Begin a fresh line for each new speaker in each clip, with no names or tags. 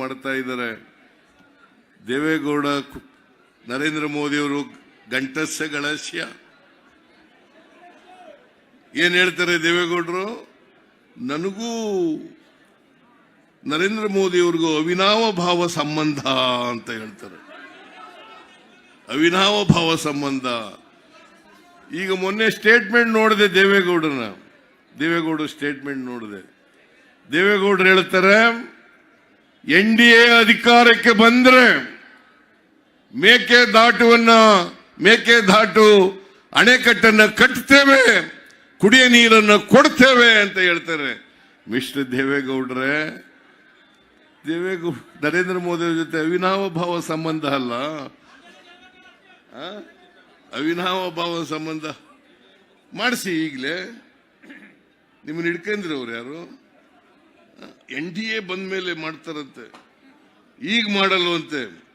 ಮಾಡ್ತಾ ಇದ್ದಾರೆ. ದೇವೇಗೌಡ ನರೇಂದ್ರ ಮೋದಿಯವರು ಗಂಟಸ್ಸ ಗಳಸ್ಯ ಏನ್ ಹೇಳ್ತಾರೆ ದೇವೇಗೌಡರು? ನನಗೂ ನರೇಂದ್ರ ಮೋದಿಯವ್ರಿಗೂ ಅವಿನಾವ ಭಾವ ಸಂಬಂಧ ಅಂತ ಹೇಳ್ತಾರೆ. ಅವಿನಾವ ಭಾವ ಸಂಬಂಧ. ಈಗ ಮೊನ್ನೆ ಸ್ಟೇಟ್ಮೆಂಟ್ ನೋಡಿದೆ ದೇವೇಗೌಡನ ದೇವೇಗೌಡ ಸ್ಟೇಟ್ಮೆಂಟ್ ನೋಡಿದೆ. ದೇವೇಗೌಡರು ಹೇಳ್ತಾರೆ ಎನ್ ಡಿ ಎ ಅಧಿಕಾರಕ್ಕೆ ಬಂದ್ರೆ ಮೇಕೆ ದಾಟುವನ್ನ ಮೇಕೆ ದಾಟು ಅಣೆಕಟ್ಟನ್ನ ಕಟ್ತೇವೆ, ಕುಡಿಯ ನೀರನ್ನು ಕೊಡ್ತೇವೆ ಅಂತ ಹೇಳ್ತಾರೆ. ಮಿಸ್ಟರ್ ದೇವೇಗೌಡ್ರೆ ದೇವೇಗೌಡ ನರೇಂದ್ರ ಮೋದಿ ಜೊತೆ ಅವಿನಾವ ಭಾವ ಸಂಬಂಧ ಅಲ್ಲ? ಅವಿನಾವ ಭಾವ ಸಂಬಂಧ. ಮಾಡಿಸಿ ಈಗಲೇ. ನಿಮ್ಮನ್ನ ಹಿಡ್ಕೊಂಡ್ರಿ ಅವ್ರು ಯಾರು? ಎನ್ ಡಿ ಎ ಬಂದ ಮೇಲೆ ಮಾಡ್ತಾರಂತೆ. ಈಗ ಮಾಡಲ್ವಂತೆ.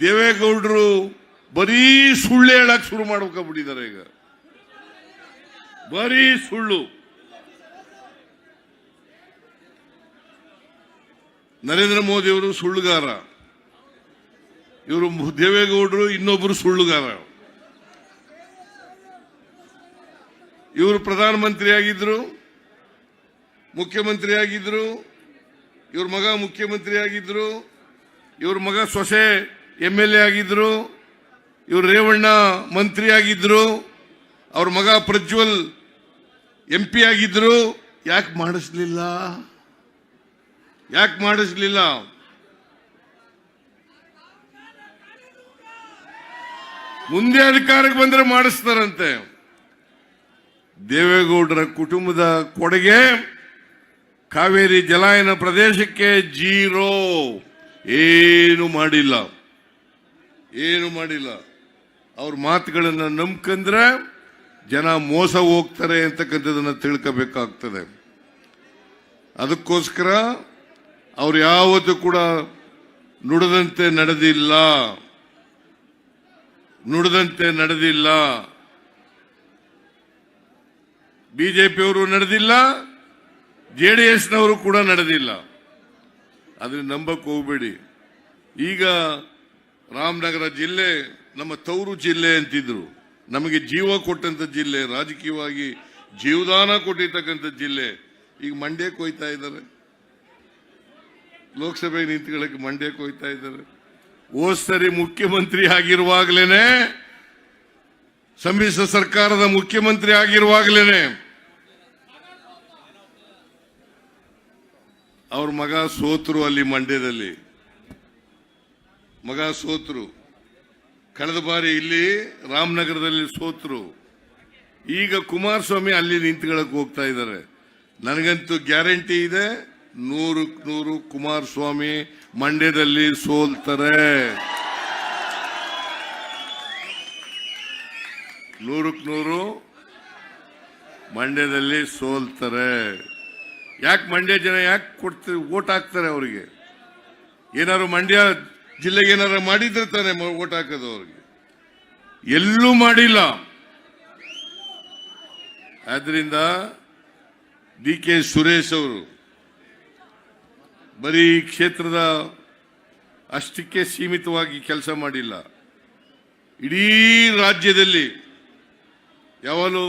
ದೇವೇಗೌಡರು ಬರೀ ಸುಳ್ಳು ಹೇಳಕ್ ಶುರು ಮಾಡ್ಬೇಕಾಗ್ಬಿಟ್ಟಿದ್ದಾರೆ ಈಗ. ಬರೀ ಸುಳ್ಳು. ನರೇಂದ್ರ ಮೋದಿ ಅವರು ಸುಳ್ಳುಗಾರ. ಇವರು ದೇವೇಗೌಡರು ಇನ್ನೊಬ್ಬರು ಸುಳ್ಳುಗಾರ. ಇವರು ಪ್ರಧಾನಮಂತ್ರಿ ಆಗಿದ್ರು ಮುಖ್ಯಮಂತ್ರಿ ಆಗಿದ್ರು ಇವ್ರ ಮಗ ಮುಖ್ಯಮಂತ್ರಿ ಆಗಿದ್ರು ಇವ್ರ ಮಗ ಸೊಸೆ ಎಂ ಎಲ್ ಎ ಆಗಿದ್ರು, ಇವ್ರು ರೇವಣ್ಣ ಮಂತ್ರಿ ಆಗಿದ್ರು ಅವ್ರ ಮಗ ಪ್ರಜ್ವಲ್ ಎಂ ಪಿ ಆಗಿದ್ರು. ಯಾಕೆ ಮಾಡಿಸ್ಲಿಲ್ಲ? ಯಾಕೆ ಮಾಡಿಸ್ಲಿಲ್ಲ? ಮುಂದೆ ಅಧಿಕಾರಕ್ಕೆ ಬಂದರೆ ಮಾಡಿಸ್ತಾರಂತೆ. ದೇವೇಗೌಡರ ಕುಟುಂಬದ ಕೊಡುಗೆ ಕಾವೇರಿ ಜಲಾಯನ ಪ್ರದೇಶಕ್ಕೆ ಜೀರೋ. ಏನು ಮಾಡಿಲ್ಲ. ಏನು ಮಾಡಿಲ್ಲ. ಅವ್ರ ಮಾತುಗಳನ್ನು ನಂಬ್ಕಂದ್ರೆ ಜನ ಮೋಸ ಹೋಗ್ತಾರೆ ಅಂತಕ್ಕಂಥದ್ದನ್ನು ತಿಳ್ಕೋಬೇಕಾಗ್ತದೆ. ಅದಕ್ಕೋಸ್ಕರ ಅವ್ರು ಯಾವತ್ತೂ ಕೂಡ ನುಡಿದಂತೆ ನಡೆದಿಲ್ಲ. ನುಡಿದಂತೆ ನಡೆದಿಲ್ಲ. ಬಿಜೆಪಿಯವರು ನಡೆದಿಲ್ಲ. ಜೆ ಡಿ ಕೂಡ ನಡೆದಿಲ್ಲ. ಆದರೆ ನಂಬಕ್ ಹೋಗ್ಬೇಡಿ. ಈಗ ರಾಮನಗರ ಜಿಲ್ಲೆ ನಮ್ಮ ತವರು ಜಿಲ್ಲೆ ಅಂತಿದ್ರು. ನಮಗೆ ಜೀವ ಕೊಟ್ಟಂತ ಜಿಲ್ಲೆ, ರಾಜಕೀಯವಾಗಿ ಜೀವದಾನ ಕೊಟ್ಟಿರ್ತಕ್ಕಂಥ ಜಿಲ್ಲೆ. ಈಗ ಮಂಡ್ಯಕ್ಕೆ ಹೋಯ್ತಾ ಇದ್ದಾರೆ. ಲೋಕಸಭೆಗೆ ನಿಂತುಗಳಕ್ಕೆ ಮಂಡ್ಯಕ್ಕೆ ಹೋಯ್ತಾ ಇದ್ದಾರೆ. ಸರಿ ಮುಖ್ಯಮಂತ್ರಿ ಆಗಿರುವಾಗಲೇನೆ, ಸಮ್ಮಿಶ್ರ ಸರ್ಕಾರದ ಮುಖ್ಯಮಂತ್ರಿ ಆಗಿರುವಾಗಲೇನೆ ಅವ್ರ ಮಗ ಸೋತರು ಅಲ್ಲಿ ಮಂಡ್ಯದಲ್ಲಿ. ಮಗ ಸೋತರು. ಕಳೆದ ಬಾರಿ ಇಲ್ಲಿ ರಾಮನಗರದಲ್ಲಿ ಸೋತರು. ಈಗ ಕುಮಾರಸ್ವಾಮಿ ಅಲ್ಲಿ ನಿಂತ್ಕೊಳ್ಳಕ್ ಹೋಗ್ತಾ ಇದ್ದಾರೆ. ನನಗಂತೂ ಗ್ಯಾರಂಟಿ ಇದೆ ನೂರಕ್ಕೆ ನೂರು ಕುಮಾರಸ್ವಾಮಿ ಮಂಡ್ಯದಲ್ಲಿ ಸೋಲ್ತಾರೆ. ನೂರಕ್ಕೆ ನೂರು ಮಂಡ್ಯದಲ್ಲಿ ಸೋಲ್ತಾರೆ. ಯಾಕೆ ಮಂಡ್ಯ ಜನ ಯಾಕೆ ಕೊಡ್ತಾರೆ ಓಟ್ ಹಾಕ್ತಾರೆ ಅವರಿಗೆ? ಏನಾದ್ರು ಮಂಡ್ಯ ಜಿಲ್ಲೆಗೆ ಏನಾರು ಮಾಡಿದ್ರೆ ತಾನೆ ಓಟ್ ಹಾಕೋದು ಅವ್ರಿಗೆ. ಎಲ್ಲೂ ಮಾಡಿಲ್ಲ. ಆದ್ರಿಂದ ಡಿ ಕೆ ಸುರೇಶ್ ಅವರು ಬರೀ ಕ್ಷೇತ್ರದ ಅಷ್ಟಕ್ಕೆ ಸೀಮಿತವಾಗಿ ಕೆಲಸ ಮಾಡಿಲ್ಲ. ಇಡೀ ರಾಜ್ಯದಲ್ಲಿ ಯಾವಾಗಲೂ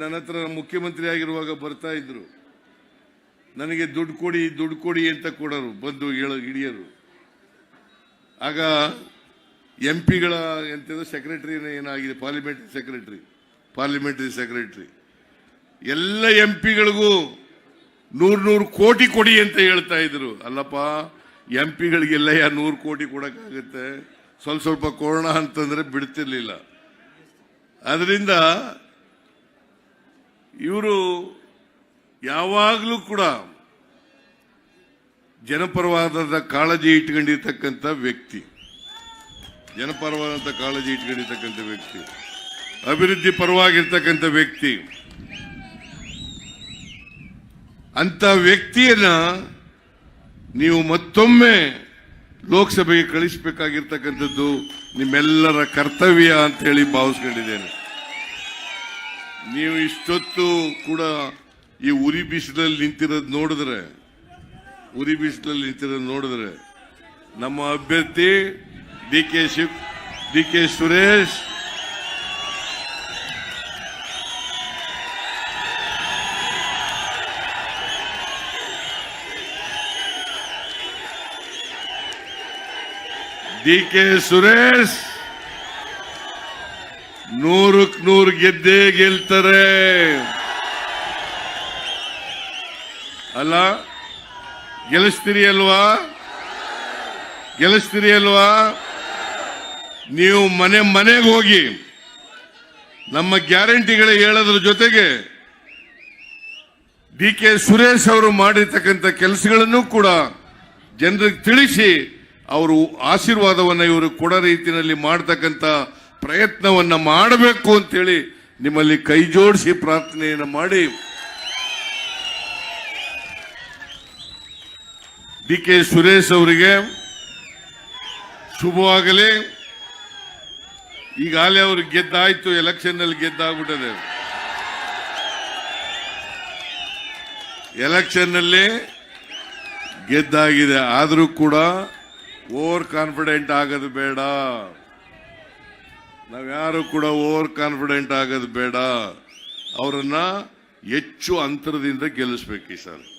ನನ್ನ ಹತ್ರ ಮುಖ್ಯಮಂತ್ರಿ ಆಗಿರುವಾಗ ಬರ್ತಾ ಇದ್ರು. ನನಗೆ ದುಡ್ಡು ಕೊಡಿ ದುಡ್ಡು ಕೊಡಿ ಅಂತ ಕೊಡೋರು, ಬಂದು ಹೇಳೋ ಹಿಡಿಯರು. ಆಗ ಎಂ ಪಿಗಳ ಎಂಥದ್ದು ಸೆಕ್ರೆಟರಿ ಏನಾಗಿದೆ? ಪಾರ್ಲಿಮೆಂಟ್ರಿ ಸೆಕ್ರೆಟರಿ ಪಾರ್ಲಿಮೆಂಟ್ರಿ ಸೆಕ್ರೆಟರಿ ಎಲ್ಲ ಎಂ ಪಿಗಳಿಗೂ ನೂರು ನೂರು ಕೋಟಿ ಕೊಡಿ ಅಂತ ಹೇಳ್ತಾ ಇದ್ರು. ಅಲ್ಲಪ್ಪ ಎಂ ಪಿಗಳಿಗೆಲ್ಲ ಯಾ ನೂರು ಕೋಟಿ ಕೊಡಕ್ಕಾಗುತ್ತೆ? ಸ್ವಲ್ಪ ಸ್ವಲ್ಪ ಕೊರೋನಾ ಅಂತಂದ್ರೆ ಬಿಡ್ತಿರ್ಲಿಲ್ಲ. ಅದರಿಂದ ಇವರು ಯಾವಾಗಲೂ ಕೂಡ ಜನಪರವಾದ ಕಾಳಜಿ ಇಟ್ಕೊಂಡಿರ್ತಕ್ಕಂಥ ವ್ಯಕ್ತಿ. ಜನಪರವಾದಂಥ ಕಾಳಜಿ ಇಟ್ಕೊಂಡಿರ್ತಕ್ಕಂಥ ವ್ಯಕ್ತಿ. ಅಭಿವೃದ್ಧಿ ಪರವಾಗಿರ್ತಕ್ಕಂಥ ವ್ಯಕ್ತಿ. ಅಂತ ವ್ಯಕ್ತಿಯನ್ನ ನೀವು ಮತ್ತೊಮ್ಮೆ ಲೋಕಸಭೆಗೆ ಕಳಿಸಬೇಕಾಗಿರ್ತಕ್ಕಂಥದ್ದು ನಿಮ್ಮೆಲ್ಲರ ಕರ್ತವ್ಯ ಅಂತ ಹೇಳಿ ಭಾವಿಸ್ಕೊಂಡಿದ್ದೇನೆ. ನೀವು ಇಷ್ಟೊತ್ತು ಕೂಡ ಈ ಉರಿ ಬಿಸಿಲಲ್ಲಿ ನಿಂತಿರೋದು ನೋಡಿದ್ರೆ, ಉರಿ ಬಿಸಿಲಲ್ಲಿ ನಿಂತಿರೋದು ನೋಡಿದ್ರೆ ನಮ್ಮ ಅಭ್ಯರ್ಥಿ D K Shiv, D K Suresh. D K Suresh ನೂರಕ್ಕೆ ನೂರು ಗೆದ್ದೇ ಗೆಲ್ತಾರೆ. ಅಲ್ಲ? ಗೆಲ್ಲಿಸ್ತೀರಿ ಅಲ್ವಾ? ಗೆಲ್ಲಿಸ್ತೀರಿ ಅಲ್ವಾ? ನೀವು ಮನೆ ಮನೆಗೆ ಹೋಗಿ ನಮ್ಮ ಗ್ಯಾರಂಟಿಗಳ ಹೇಳೋದ್ರ ಜೊತೆಗೆ ಡಿ ಕೆ ಸುರೇಶ್ ಅವರು ಮಾಡಿರ್ತಕ್ಕಂಥ ಕೆಲಸಗಳನ್ನು ಕೂಡ ಜನರಿಗೆ ತಿಳಿಸಿ ಅವರು ಆಶೀರ್ವಾದವನ್ನು ಇವರು ಕೊಡೋ ರೀತಿಯಲ್ಲಿ ಮಾಡತಕ್ಕಂಥ ಪ್ರಯತ್ನವನ್ನು ಮಾಡಬೇಕು ಅಂತೇಳಿ ನಿಮ್ಮಲ್ಲಿ ಕೈ ಜೋಡಿಸಿ ಪ್ರಾರ್ಥನೆಯನ್ನು ಮಾಡಿ. ಡಿ ಕೆ ಸುರೇಶ್ ಅವರಿಗೆ ಶುಭವಾಗಲಿ. ಈಗಾಗಲೇ ಅವರು ಗೆದ್ದಾಯ್ತು ಎಲೆಕ್ಷನ್ನಲ್ಲಿ ಗೆದ್ದಾಗ್ಬಿಟ್ಟದೆ. ಎಲೆಕ್ಷನ್ನಲ್ಲಿ ಗೆದ್ದಾಗಿದೆ. ಆದರೂ ಕೂಡ ಓವರ್ ಕಾನ್ಫಿಡೆಂಟ್ ಆಗೋದು ಬೇಡ. ನಾವ್ಯಾರು ಕೂಡ ಓವರ್ ಕಾನ್ಫಿಡೆಂಟ್ ಆಗೋದು ಬೇಡ. ಅವರನ್ನ ಹೆಚ್ಚು ಅಂತರದಿಂದ ಗೆಲ್ಲಿಸ್ಬೇಕು ಈ ಸರ್